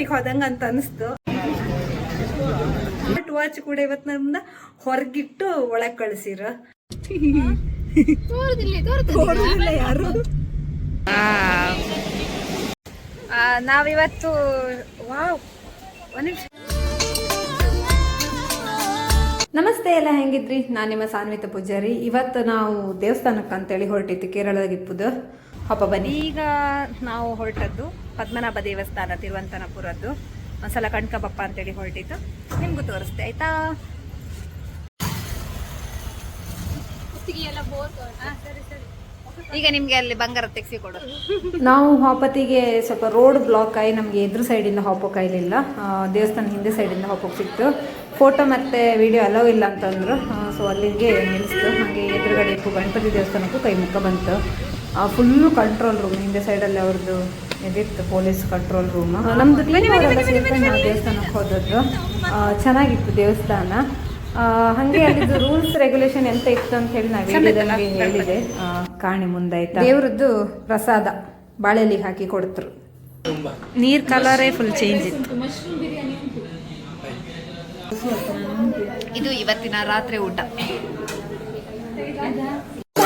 ಕೋಟಿಗೆ ಹೋದಂಗ ಅಂತ ಅನಿಸ್ತು. ಬಟ್ ವಾಚ್ ಕೂಡ ಇವತ್ತು ನಮ್ದ ಹೊರಗಿಟ್ಟು ಒಳಗ್ ಕಳಿಸಿರ. ಯಾರು? ನಾವಿವತ್ತು ವಾವ್ ಒಂದ್ ನಿಮಿಷ. ನಮಸ್ತೆ ಎಲ್ಲ ಹೆಂಗಿದ್ರಿ? ನಾನು ನಿಮ್ಮ ಸಾನ್ವಿತ ಪೂಜಾರಿ. ಇವತ್ತು ನಾವು ದೇವಸ್ಥಾನಕ್ಕೆ ಅಂತೇಳಿ ಹೊರಟಿತ್ತು ಕೇರಳದಾಗಿಪ್ಪುದು ಹಬ್ಬ ಬನ್ನಿ. ಈಗ ನಾವು ಹೊರಟದ್ದು ಪದ್ಮನಾಭ ದೇವಸ್ಥಾನ, ತಿರುವಂತನಪುರದ್ದು. ಒಂದ್ಸಲ ಕಣ್ಕಬಪ್ಪ ಅಂತೇಳಿ ಹೊರಟಿತ್ತು ನಿಮ್ಗೂ ತೋರಿಸ್ತೆ, ಆಯ್ತಾ? ಈಗ ನಿಮ್ಗೆ ಅಲ್ಲಿ ಬಂಗಾರ ತೆಗ್ಸಿ ಕೊಡು ನಾವು ಹಾಪತಿಗೆ ಸ್ವಲ್ಪ ರೋಡ್ ಬ್ಲಾಕ್ ಆಗಿ ನಮಗೆ ಎದುರು ಸೈಡಿಂದ ಹಾಪೋಕ್ ಆಗ್ಲಿಲ್ಲ ದೇವಸ್ಥಾನ ಹಿಂದೆ ಸೈಡಿಂದ ಹಾಪೋಕ್ ಸಿಕ್ತು. ಫೋಟೋ ಮತ್ತೆ ವಿಡಿಯೋ ಅಲೋ ಇಲ್ಲ ಅಂತಂದ್ರು. ಸೊ ಅಲ್ಲಿಗೆ ನಿಲ್ಲಿಸ್ತು ಹಾಗೆ ಎದುರುಗಡೆ ಗಣಪತಿ ದೇವಸ್ಥಾನಕ್ಕೂ ಕೈ ಮುಖ ಬಂತು. ಫುಲ್ಲು ಕಂಟ್ರೋಲ್ ರೂಮ್ ಹಿಂದೆ ಸೈಡಲ್ಲಿ ಅವ್ರದ್ದು ಇದಿತ್ತು ಪೊಲೀಸ್ ಕಂಟ್ರೋಲ್ ರೂಮ್ ನಮ್ದು ನಾವು ದೇವಸ್ಥಾನಕ್ಕೆ ಹೋದದ್ದು. ಚೆನ್ನಾಗಿತ್ತು ದೇವಸ್ಥಾನ. ಹಂಗೆ ಅಲ್ಲಿದ್ದು ರೂಲ್ಸ್ ರೆಗ್ಯುಲೇಷನ್ ಎಂತ ಇತ್ತು ಅಂತ ಹೇಳಿ ನಾವು ಹೇಳಿದೆ. ಕಾಣಿ ಮುಂದಾಯ್ತಾ? ದೇವ್ರದ್ದು ಪ್ರಸಾದ ಬಾಳೆಲಿ ಹಾಕಿ ಕೊಡ್ತರು. ನೀರ್ ಕಲರೇ ಫುಲ್ ಚೇಂಜ್ ಇತ್ತು. ಇದು ಇವತ್ತಿನ ರಾತ್ರಿ ಊಟ.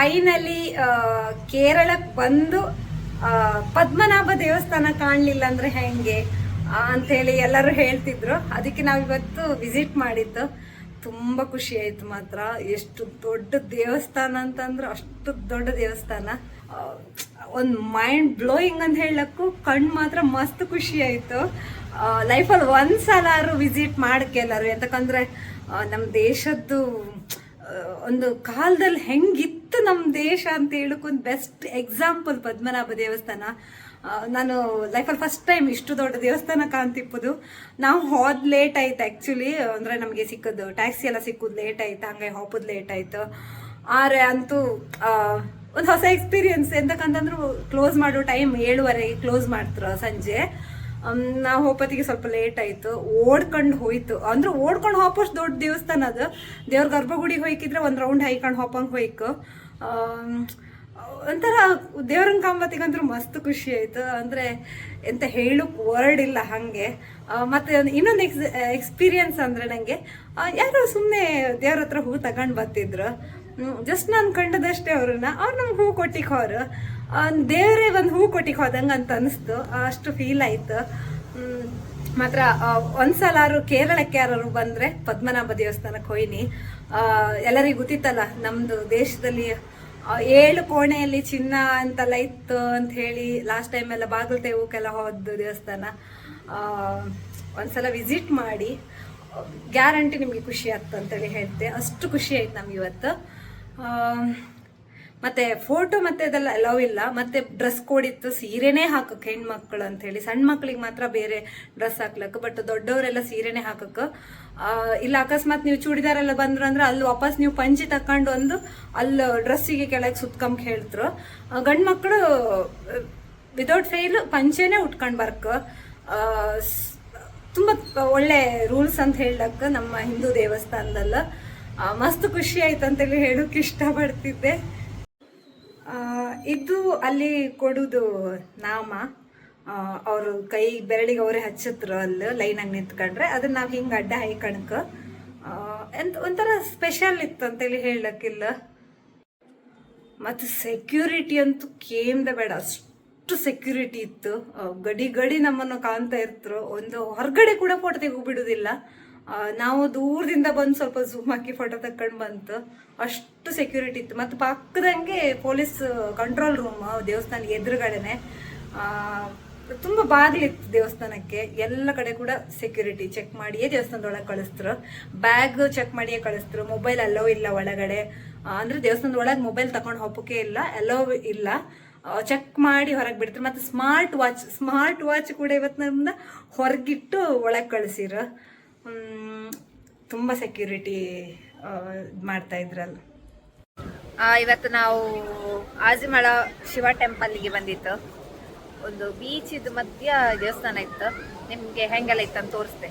ಫೈನಲಿ ಕೇರಳಕ್ಕೆ ಬಂದು ಪದ್ಮನಾಭ ದೇವಸ್ಥಾನ ಕಾಣಲಿಲ್ಲ ಅಂದ್ರೆ ಹೆಂಗೆ ಅಂತ ಹೇಳಿ ಎಲ್ಲರೂ ಹೇಳ್ತಿದ್ರು. ಅದಕ್ಕೆ ನಾವಿವತ್ತು ವಿಸಿಟ್ ಮಾಡಿದ್ದು. ತುಂಬ ಖುಷಿ ಆಯಿತು ಮಾತ್ರ. ಎಷ್ಟು ದೊಡ್ಡ ದೇವಸ್ಥಾನ ಅಂತಂದ್ರೆ ಅಷ್ಟು ದೊಡ್ಡ ದೇವಸ್ಥಾನ. ಒಂದು ಮೈಂಡ್ ಬ್ಲೋಯಿಂಗ್ ಅಂತ ಹೇಳಕ್ಕೂ ಕಣ್ಣು ಮಾತ್ರ ಮಸ್ತ್ ಖುಷಿ ಆಯಿತು. ಲೈಫಲ್ಲಿ ಒಂದ್ಸಲಾರು ವಿಸಿಟ್ ಮಾಡಕ್ಕೆ ಯಾಕಂದರೆ ಯಾಕಂದ್ರೆ ನಮ್ಮ ದೇಶದ್ದು ಒಂದು ಕಾಲದಲ್ಲಿ ಹೆಂಗಿತ್ತು ನಮ್ಮ ದೇಶ ಅಂತ ಹೇಳಕ್ಕೊಂದು ಬೆಸ್ಟ್ ಎಕ್ಸಾಂಪಲ್ ಪದ್ಮನಾಭ ದೇವಸ್ಥಾನ. ನಾನು ಲೈಫಲ್ಲಿ ಫಸ್ಟ್ ಟೈಮ್ ಇಷ್ಟು ದೊಡ್ಡ ದೇವಸ್ಥಾನ ಕಾಣ್ತಿಪ್ಪದು. ನಾವು ಹೋದ್ ಲೇಟ್ ಆಯ್ತು ಆ್ಯಕ್ಚುಲಿ ಅಂದರೆ ನಮಗೆ ಸಿಕ್ಕದ್ದು ಟ್ಯಾಕ್ಸಿ ಎಲ್ಲ ಸಿಕ್ಕುದು ಲೇಟ್ ಆಯ್ತು, ಹಂಗೆ ಹೋಗೋದು ಲೇಟ್ ಆಯ್ತು. ಆರೆ ಅಂತೂ ಒಂದು ಹೊಸ ಎಕ್ಸ್ಪೀರಿಯನ್ಸ್ ಎಂತಕ್ಕಂತಂದ್ರು ಕ್ಲೋಸ್ ಮಾಡೋ ಟೈಮ್ ಏಳುವರೆಗೆ ಕ್ಲೋಸ್ ಮಾಡ್ತಾರೆ ಸಂಜೆ. ನಾವು ಹೋಪತಿಗೆ ಸ್ವಲ್ಪ ಲೇಟ್ ಆಯ್ತು. ಓಡ್ಕೊಂಡು ಹೋಯ್ತು. ಅಂದ್ರೆ ಓಡ್ಕೊಂಡು ಹೋಗೋಷ್ಟು ದೊಡ್ಡ ದೇವಸ್ಥಾನ ಅದು. ದೇವ್ರ ಗರ್ಭಗುಡಿಗೆ ಹೋಯ್ಕಿದ್ರೆ ಒಂದು ರೌಂಡ್ ಹೈಕೊಂಡು ಹೋಪಂಗೆ ಹೋಯ್ಕು. ಒಂಥರ ದೇವ್ರನ್ ಕಾಂಬತ್ತಿಗಂದ್ರೂ ಮಸ್ತ್ ಖುಷಿ ಆಯ್ತು. ಅಂದ್ರೆ ಎಂತ ಹೇಳಕ್ ವರ್ಡ್ ಇಲ್ಲ ಹಂಗೆ. ಮತ್ತೆ ಇನ್ನೊಂದು ಎಕ್ಸ್ ಎಕ್ಸ್ಪೀರಿಯನ್ಸ್ ಅಂದ್ರೆ ನಂಗೆ ಆ, ಯಾರೋ ಸುಮ್ಮನೆ ದೇವ್ರ ಹತ್ರ ಹೂ ತಗೊಂಡು ಬರ್ತಿದ್ರು ಜಸ್ಟ್ ನಾನು ಕಂಡದಷ್ಟೇ ಅವ್ರನ್ನ. ಅವ್ರು ನಮ್ಗೆ ಹೂ ಕೊಟ್ಟಿಗೆ ಅವ್ರು ದೇವರೇ ಒಂದು ಹೂ ಕೊಟ್ಟಿಗೆ ಹೋದಂಗೆ ಅಂತ ಅನಿಸ್ತು. ಅಷ್ಟು ಫೀಲ್ ಆಯಿತು. ಮಾತ್ರ ಒಂದ್ಸಲ ಒಂದ್ಸಲಾರು ಕೇರಳಕ್ಕೆ ಯಾರು ಬಂದರೆ ಪದ್ಮನಾಭ ದೇವಸ್ಥಾನಕ್ಕೆ ಹೋಯ್ನಿ. ಎಲ್ಲರಿಗೂ ಗೊತ್ತಿತ್ತಲ್ಲ ನಮ್ಮದು ದೇಶದಲ್ಲಿ ಏಳು ಕೋಣೆಯಲ್ಲಿ ಚಿನ್ನ ಅಂತೆಲ್ಲ ಇತ್ತು ಅಂತ ಹೇಳಿ ಲಾಸ್ಟ್ ಟೈಮ್ ಎಲ್ಲ ಬಾಗಲತೇವುಕ್ಕೆಲ್ಲ ಹೋದ್ದು ದೇವಸ್ಥಾನ. ಒಂದ್ಸಲ ವಿಸಿಟ್ ಮಾಡಿ, ಗ್ಯಾರಂಟಿ ನಿಮಗೆ ಖುಷಿ ಆಗ್ತು ಅಂತೇಳಿ ಹೇಳ್ತೆ. ಅಷ್ಟು ಖುಷಿ ಆಯ್ತು ನಮ್ಗೆ ಇವತ್ತು. ಮತ್ತೆ ಫೋಟೋ ಮತ್ತೆ ಅದೆಲ್ಲ ಅಲೌ ಇಲ್ಲ. ಮತ್ತೆ ಡ್ರೆಸ್ ಕೋಡ್ ಇತ್ತು, ಸೀರೆನೇ ಹಾಕಕ್ಕೆ ಹೆಣ್ಮಕ್ಳು ಅಂತ ಹೇಳಿ. ಸಣ್ಣ ಮಕ್ಳಿಗೆ ಮಾತ್ರ ಬೇರೆ ಡ್ರೆಸ್ ಹಾಕ್ಲಕ್ಕ ಬಟ್ ದೊಡ್ಡವರೆಲ್ಲ ಸೀರೆನೇ ಹಾಕಕ್ಕೆ. ಇಲ್ಲ, ಅಕಸ್ಮಾತ್ ನೀವು ಚೂಡಿದಾರೆಲ್ಲ ಬಂದ್ರು ಅಂದ್ರೆ ಅಲ್ಲಿ ವಾಪಸ್ ನೀವು ಪಂಚಿ ತಕೊಂಡು ಒಂದು ಅಲ್ಲಿ ಡ್ರೆಸ್ಸಿಗೆ ಕೆಳಗೆ ಸುತ್ಕೊಂಬ ಹೇಳ್ತ್ರು ಗಂಡು ಮಕ್ಕಳು ವಿತೌಟ್ ಫೇಲ್ ಪಂಚೆನೇ ಉಟ್ಕೊಂಡು ಬರ್ಕ ತುಂಬಾ ಒಳ್ಳೆ ರೂಲ್ಸ್ ಅಂತ ಹೇಳಕ್ ನಮ್ಮ ಹಿಂದೂ ದೇವಸ್ಥಾನದಲ್ಲ. ಮಸ್ತ್ ಖುಷಿ ಆಯ್ತು ಅಂತೇಳಿ ಹೇಳಕ್ ಇಷ್ಟಪಡ್ತಿದ್ದೆ. ಇದು ಅಲ್ಲಿ ಕೊಡುದು ನಾಮ. ಅವರು ಕೈ ಬೆರಳಿಗೆ ಅವರೇ ಹಚ್ಚತ್ರ ಅಲ್ಲಿ ಲೈನಾಗಿ ನಿಂತ್ಕೊಂಡ್ರೆ ಅದನ್ನ ನಾವು ಹಿಂಗೆ ಅಡ್ಡ ಹಾಯ್ಕಣಕ ಎಂತ ಒಂಥರ ಸ್ಪೆಷಲ್ ಇತ್ತು ಅಂತೇಳಿ ಹೇಳಕ್ಕಿಲ್ಲ. ಮತ್ತು ಸೆಕ್ಯೂರಿಟಿ ಅಂತೂ ಕೇಮ್ದೆ ಬೇಡ ಅಷ್ಟು ಸೆಕ್ಯೂರಿಟಿ ಇತ್ತು. ಗಡಿ ಗಡಿ ನಮ್ಮನ್ನು ಕಾಣ್ತಾ ಇರ್ತರು. ಒಂದು ಹೊರಗಡೆ ಕೂಡ ಫೋಟೋ ತೆಗೋಬಿಡುದಿಲ್ಲ ಆ, ನಾವು ದೂರದಿಂದ ಬಂದು ಸ್ವಲ್ಪ ಝೂಮ್ ಹಾಕಿ ಫೋಟೋ ತಕೊಂಡು ಬಂತು. ಅಷ್ಟು ಸೆಕ್ಯೂರಿಟಿ ಇತ್ತು. ಮತ್ತು ಪಕ್ಕದಂಗೆ ಪೊಲೀಸ್ ಕಂಟ್ರೋಲ್ ರೂಮ್ ದೇವಸ್ಥಾನ ಎದುರುಗಡೆನೆ ತುಂಬ ಬಾಗಿಲಿತ್ತು ದೇವಸ್ಥಾನಕ್ಕೆ. ಎಲ್ಲ ಕಡೆ ಕೂಡ ಸೆಕ್ಯೂರಿಟಿ ಚೆಕ್ ಮಾಡಿಯೇ ದೇವಸ್ಥಾನದೊಳಗೆ ಕಳಿಸ್ತರು ಬ್ಯಾಗ್ ಚೆಕ್ ಮಾಡಿಯೇ ಕಳಿಸ್ತರು ಮೊಬೈಲ್ ಅಲ್ಲೋ ಇಲ್ಲ ಒಳಗಡೆ. ಅಂದ್ರೆ ದೇವಸ್ಥಾನದ ಒಳಗೆ ಮೊಬೈಲ್ ತಗೊಂಡು ಹೋಗೋಕೆ ಇಲ್ಲ ಅಲೋ ಇಲ್ಲ. ಚೆಕ್ ಮಾಡಿ ಹೊರಗೆ ಬಿಡ್ತಾರೆ ಮತ್ತು ಸ್ಮಾರ್ಟ್ ವಾಚ್ ಸ್ಮಾರ್ಟ್ ವಾಚ್ ಕೂಡ ಇವತ್ತು ನಮ್ಮನ್ನ ಹೊರಗಿಟ್ಟು ಒಳಗೆ ಕಳಿಸಿರು ತುಂಬ ಸೆಕ್ಯೂರಿಟಿ ಮಾಡ್ತಾ ಇದ್ರಲ್ಲ. ಇವತ್ತು ನಾವು ಆಜಿಮಳ ಶಿವ ಟೆಂಪಲ್ಗೆ ಬಂದಿತ್ತು. ಒಂದು ಬೀಚ್ ಇದು ಮಧ್ಯ ದೇವಸ್ಥಾನ ಇತ್ತು. ನಿಮಗೆ ಹೆಂಗೆಲ್ಲ ಇತ್ತು ಅಂತ ತೋರಿಸ್ದೆ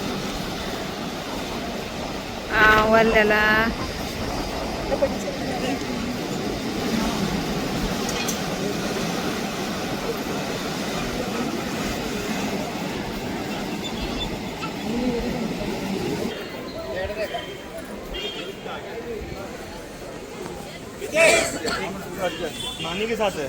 ಅಲ್ಲೆಲ್ಲ नानी के साथ है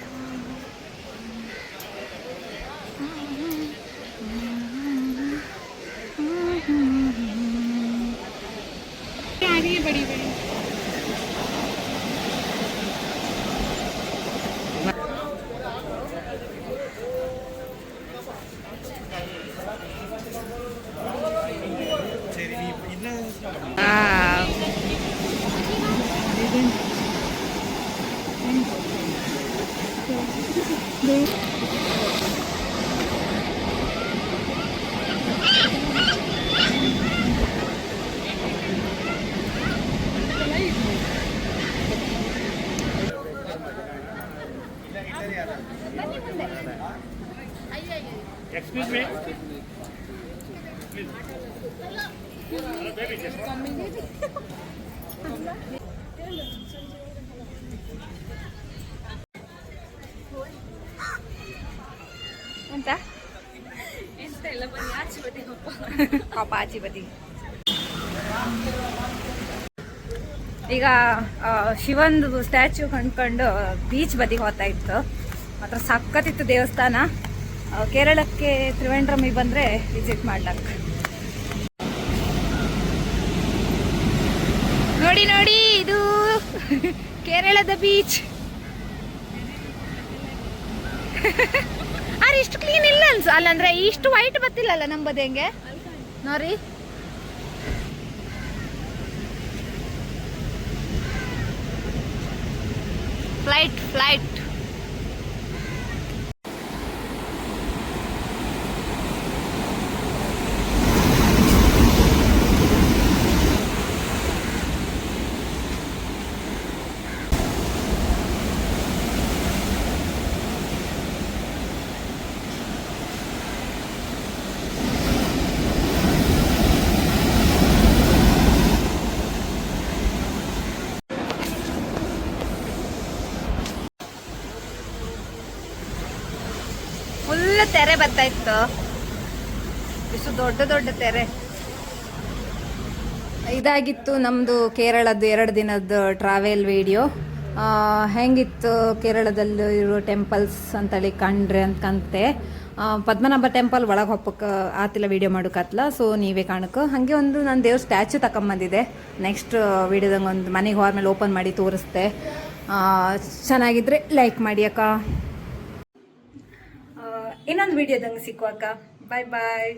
बड़ा वाला हाँ दो कंकना किया हूँ ಆಚೆ ಬದಿ ಈಗ ಶಿವಂದು ಸ್ಟ್ಯಾಚು ಕಂಡ್ಕೊಂಡು ಬೀಚ್ ಬದಿ ಹೋಗ್ತಾ ಇತ್ತು. ಮಾತ್ರ ಸಕ್ಕತ್ತಿತ್ತು ದೇವಸ್ಥಾನ. ಕೇರಳಕ್ಕೆ ತ್ರಿವೇಂದ್ರಮಿಗೆ ಬಂದರೆ ವಿಸಿಟ್ ಮಾಡ್ಲಕ್ಕೆ ನೋಡಿ ನೋಡಿ, ಇದು ಕೇರಳದ ಬೀಚ್. ಅರೆ ಇಷ್ಟು ಕ್ಲೀನ್ ಇಲ್ಲ ಅನ್ಸ ಅಲ್ಲಂದ್ರೆ ಇಷ್ಟು ವೈಟ್ ಬತ್ತಿಲ್ಲಲ್ಲ ನಂಬದು ಹೆಂಗೆ? ನೋಡ್ರಿ. ಫ್ಲೈಟ್ ಫ್ಲೈಟ್ ಫುಲ್ ತೆರೆ ಬರ್ತಾ ಇತ್ತು. ಇಷ್ಟು ದೊಡ್ಡ ದೊಡ್ಡ ತೆರೆ. ಇದಾಗಿತ್ತು ನಮ್ಮದು ಕೇರಳದ್ದು ಎರಡು ದಿನದ ಟ್ರಾವೆಲ್ ವಿಡಿಯೋ ಹೆಂಗಿತ್ತು ಕೇರಳದಲ್ಲಿ ಇರೋ ಟೆಂಪಲ್ಸ್ ಅಂತೇಳಿ ಕಂಡ್ರೆ ಅಂತ ಕಂತೆ. ಪದ್ಮನಾಭ ಟೆಂಪಲ್ ಒಳಗೆ ಹೊಪ್ಪಕ್ಕೆ ಆತಿಲ್ಲ ವಿಡಿಯೋ ಮಾಡೋಕತ್ಲ. ಸೊ ನೀವೇ ಕಾಣಕ್ಕೆ ಹಾಗೆ ಒಂದು ನಾನು ದೇವ್ರ ಸ್ಟ್ಯಾಚು ತಗೊಂಬಂದಿದೆ ನೆಕ್ಸ್ಟ್ ವಿಡಿಯೋದಂಗೆ ಒಂದು ಮನೆಗೆ ಹೋದ್ಮೇಲೆ ಓಪನ್ ಮಾಡಿ ತೋರಿಸ್ದೆ ಚೆನ್ನಾಗಿದ್ರೆ ಲೈಕ್ ಮಾಡಿ ಅಕ್ಕ. ಇನ್ನೊಂದು ವಿಡಿಯೋದಂಗೆ ಸಿಕ್ಕುವಕ್ಕ ಬಾಯ್ ಬಾಯ್